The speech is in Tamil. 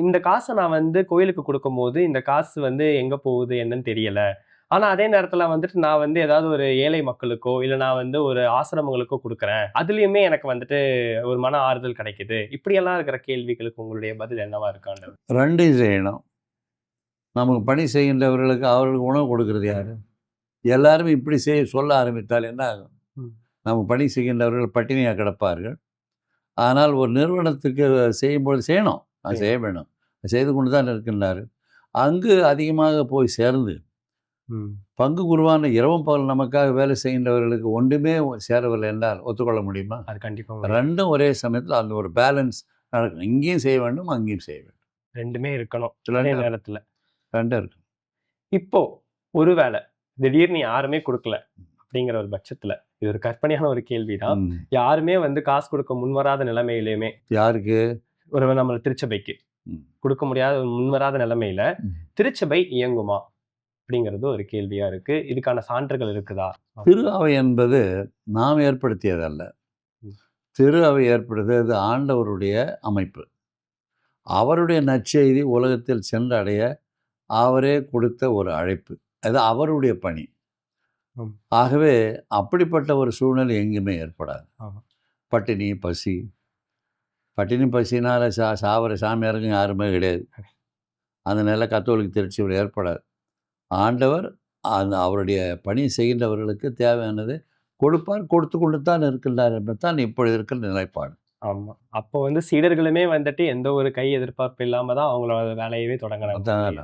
இந்த காசை நான் வந்து கோயிலுக்கு கொடுக்கும்போது இந்த காசு வந்து எங்க போகுது என்னன்னு தெரியல. ஆனா அதே நேரத்துல வந்துட்டு நான் வந்து ஏதாவது ஒரு ஏழை மக்களுக்கோ இல்ல நான் வந்து ஒரு ஆசிரமங்களுக்கோ கொடுக்குறேன். அதுலயுமே எனக்கு வந்துட்டு ஒரு மன ஆறுதல் கிடைக்குது. இப்படியெல்லாம் இருக்கிற கேள்விகளுக்கு உங்களுடைய பதில் என்னவா இருக்காண்டு ரெண்டையும் செய்யணும். நமக்கு பணி செய்கின்றவர்களுக்கு அவர்களுக்கு உணவு கொடுக்கறது யார்? எல்லாருமே இப்படி செய்ய சொல்ல ஆரம்பித்தால் என்ன ஆகும். நமக்கு பணி செய்கின்றவர்கள் பட்டினியாக கிடப்பார்கள். ஆனால் ஒரு நிறுவனத்துக்கு செய்யும்போது செய்யணும். அது செய்ய வேணும். செய்து கொண்டு தான் இருக்கின்றார். அங்கு அதிகமாக போய் சேர்ந்து பங்கு குருவான இரவும் பகல் நமக்காக வேலை செய்கின்றவர்களுக்கு ஒன்றுமே சேரவில்லை என்றால் ஒத்துக்கொள்ள முடியுமா? அது கண்டிப்பா உண்மை. ரெண்டும் ஒரே சமயத்தில் அந்த ஒரு பேலன்ஸ் நடக்கும் இங்கேயும் செய்ய வேண்டும் அங்கேயும் செய்ய வேண்டும். ரெண்டுமே இருக்கணும். ரெண்டும் நேரத்துல. ரெண்டும் இருக்கு. இப்போ ஒருவேளை திடீர்னு யாருமே கொடுக்கல அப்படிங்கிற ஒரு பட்சத்துல இது ஒரு கற்பனையான ஒரு கேள்விதான். யாருமே வந்து காசு கொடுக்க முன்வராத நிலைமையிலுமே யாருக்கு? ஒரு நம்ம திருச்சபைக்கு. கொடுக்க முடியாத முன்வராத நிலைமையில. திருச்சபை இயங்குமா அப்படிங்கிறது ஒரு கேள்வியா இருக்கு இதுக்கான சான்றுகள் இருக்குதா திரு அவை என்பது நாம் ஏற்படுத்தியதல்ல. திரு அவை ஏற்படுத்தியது ஆண்டவருடைய அமைப்பு அவருடைய நற்செய்தி உலகத்தில் சென்றடைய அவரே கொடுத்த ஒரு அழைப்பு அது அவருடைய பணி. ஆகவே அப்படிப்பட்ட ஒரு சூழ்நிலை எங்குமே ஏற்படாது. பட்டினி பசி பட்டினி பசினால சா சாவர சாமியாருங்க யாருமே கிடையாது. அந்த நிலை கத்தோலிக்க திருச்சியில் ஏற்படாது ஆண்டவர் அந்த அவருடைய பணி செய்கின்றவர்களுக்கு தேவையானது கொடுப்பார் கொடுத்து கொண்டு தான் இருக்கின்றார் என்பதுதான் இப்பொழுது இருக்கிற நிலைப்பாடு. ஆமா. அப்போ வந்து சீடர்களுமே வந்துட்டு எந்த ஒரு கை எதிர்பார்ப்பு இல்லாம தான் அவங்களோட வேலையவே தொடங்கினாங்க